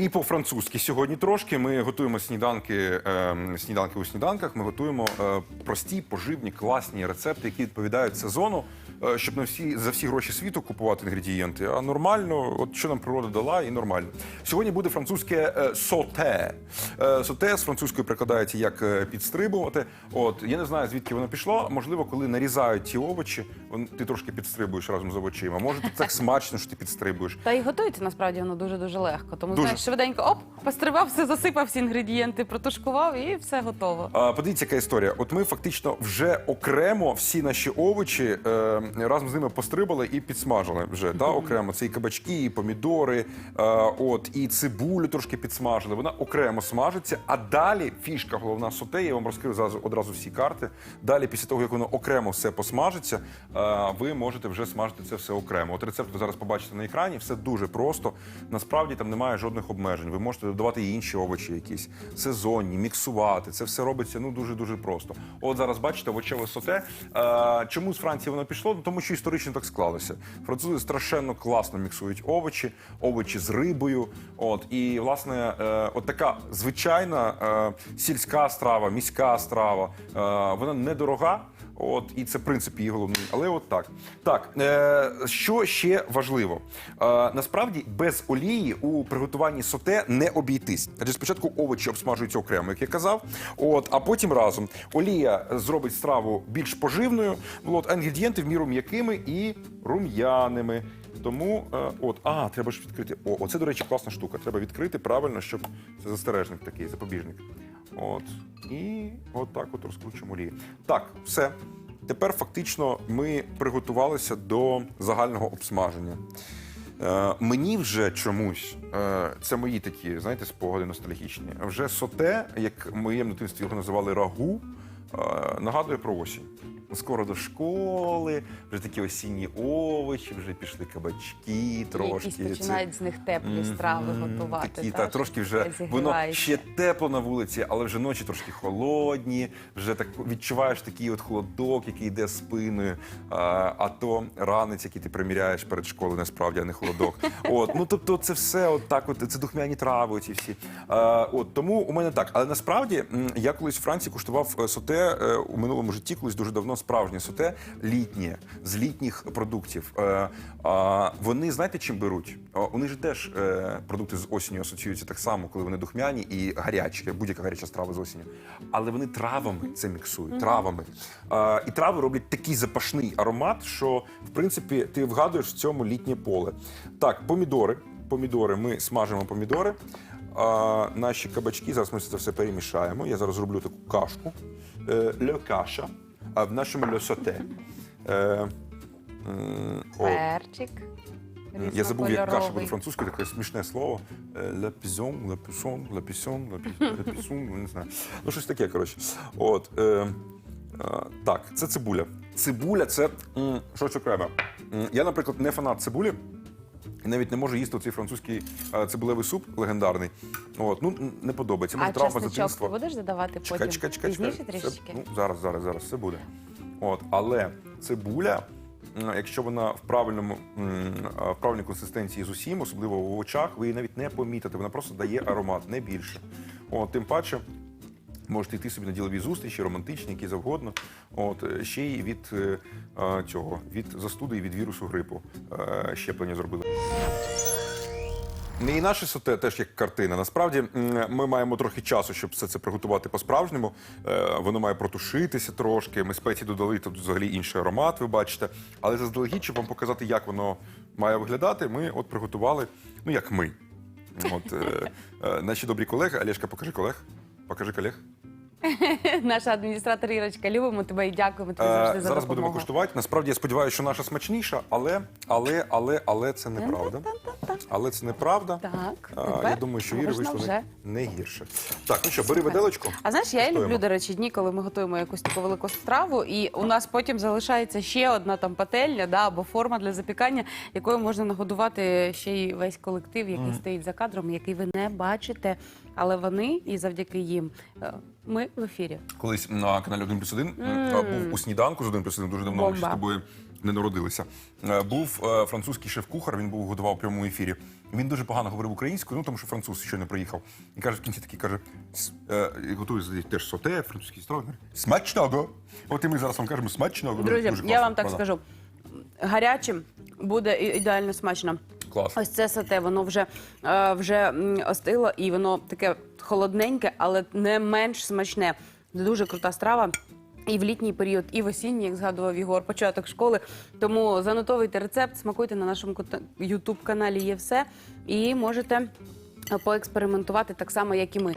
І по-французьки сьогодні трошки ми готуємо сніданки, е, сніданки у сніданках. Ми готуємо е, прості, поживні, класні рецепти, які відповідають сезону, щоб не всі за всі гроші світу купувати інгредієнти. А нормально, от що нам природа дала, і нормально. Сьогодні буде французьке е, соте. Е, соте з французької перекладається як е, підстрибувати. От я не знаю звідки воно пішло. Можливо, коли нарізають ті овочі, ти трошки підстрибуєш разом з овочима. Може, це так смачно, що ти підстрибуєш. Та й готується насправді воно дуже дуже легко. Тому Дуже. знаєш, швиденько оп, пострибав, все засипав всі інгредієнти, протушкував і все готово. А, Подивіться, яка історія. От ми фактично вже окремо всі наші овочі е, разом з ними пострибали і підсмажили вже. Да, окремо. Це і кабачки, і помідори, е, от, і цибулю трошки підсмажили. Вона окремо смажиться. А далі фішка головна соте, я вам розкрив зразу одразу всі карти. Далі, після того, як воно окремо все посмажиться, е, ви можете вже смажити це все окремо. От рецепт ви зараз побачите на екрані. Все дуже просто. Насправді там немає жодних обмежень. Ви можете додавати і інші овочі, якісь сезонні, міксувати. Це все робиться ну дуже дуже просто. От зараз бачите, овочеве соте. Е, чому з Франції воно пішло? Тому що історично так склалося. Французи страшенно класно міксують овочі, овочі з рибою. От і власне, е, от така звичайна е, сільська страва, міська страва. Е, вона недорога. От і це принцип її головний. Але от так. Так, е, що ще важливо? Е, насправді без олії у приготуванні соте не обійтись. Адже спочатку овочі обсмажуються окремо, як я казав. От, а потім разом олія зробить страву більш поживною. От, а інгредієнти в міру м'якими і рум'яними. Тому е, от, а, треба ж відкрити. О, оце, до речі, класна штука. Треба відкрити правильно, щоб це застережник такий, запобіжник. От. І от так от розкручуємо олії. Так, все. Тепер фактично ми приготувалися до загального обсмаження. Е, мені вже чомусь, е, це мої такі, знаєте, спогади ностальгічні. Вже соте, як в моєму дитинстві його називали рагу, е, нагадує про осінь. Скоро до школи, вже такі осінні овочі, вже пішли кабачки трошки. Якісь починають з них теплі страви готувати. Такі, та, та, трошки вже воно ще тепло на вулиці, але вже ночі трошки холодні. Вже так відчуваєш такий от холодок, який йде спиною. А, а то ранець, який ти приміряєш перед школою, насправді, а не холодок. От, ну тобто, це все от так, от це духмяні трави. Ці всі. А, от тому у мене так. Але насправді я колись в Франції куштував е, соте е, у минулому житті, колись дуже давно справжнє соте літнє з літніх продуктів. Е, вони знаєте, чим беруть? А, Вони ж теж е, продукти з осінню асоціюються так само, коли вони духмяні і гарячі, будь-яка гаряча страва з осінню. Але вони травами це міксують, травами. І трави роблять такий запашний аромат, що в принципі ти вгадуєш в цьому літнє поле. Так, помідори. Помідори, ми смажимо помідори. А, наші кабачки, зараз ми це все перемішаємо. Я зараз зроблю таку кашку. Е, ле каша, а в нашому ле соте. Е, о, Перчик. я забув, як каша буде французькою, таке смішне слово. Ля пізон, ля пісон, ля пісон, ля пісон, не знаю. Ну, щось таке, коротше. От. Е, е, так, це цибуля. Цибуля це м, щось окреме. М, Я, наприклад, не фанат цибулі. І навіть не можу їсти цей французький е, цибулевий суп легендарний. От, ну, не подобається. Може, А травма чесничок ти дитинства. будеш додавати потім? Чекай, чекай, чекай, чекай. Пізніше трішечки? ну, зараз, зараз, зараз, все буде. От, але цибуля, м, якщо вона в правильному м, а, в правильній консистенції з усім, особливо в овочах, ви її навіть не помітите. Вона просто дає аромат, не більше. От, тим паче. Можете йти собі на ділові зустрічі, романтичні, які завгодно. От ще й від е, цього, від застуди і від вірусу грипу е, щеплення зробили. І наше соте теж як картина. Насправді ми маємо трохи часу, щоб все це приготувати по-справжньому. Е, Воно має протушитися трошки. Ми спеції додали тут взагалі інший аромат, ви бачите. Але заздалегідь, щоб вам показати, як воно має виглядати, ми от приготували, ну як ми. От е, е, наші добрі колеги. Олешка, покажи колег. Покажи колег. Наша адміністратор Ірочка, любимо тебе і дякуємо тобі Е, завжди за Зараз будемо куштувати. Насправді я сподіваюся, що наша смачніша, але, але, але, але це неправда. Але це неправда. Так, А, тепер я думаю, що Іри можна вийшло вже. не, не гірше. Так, ну що, бери виделочку. А знаєш, я люблю, до речі, дні, коли ми готуємо якусь таку велику страву, і у нас потім залишається ще одна там пательня, да, або форма для запікання, якою можна нагодувати ще й весь колектив, який стоїть за кадром, який ви не бачите. Але вони, і завдяки їм, е, ми в ефірі. Колись на каналі 1 плюс 1 був у сніданку з 1 плюс 1 дуже давно ми Бомба. з тобою не народилися. Е, Був е, французький шеф-кухар, він був годував в прямому ефірі. Він дуже погано говорив українською, ну тому що француз ще не приїхав. І каже, в кінці такий каже: «С- е, готує теж соте, французький страви. Смачного! От і ми зараз вам кажемо смачного. Друзі, Дуже я вам так Вона. скажу. Гарячим буде ідеально смачно. Клас. Ось це сате, воно вже, вже остило і воно таке холодненьке, але не менш смачне. Дуже крута страва. І в літній період, і в осінній, як згадував Ігор, початок школи. Тому занотовуйте рецепт, смакуйте на нашому youtube каналі є все. І можете е, поекспериментувати так само, як і ми.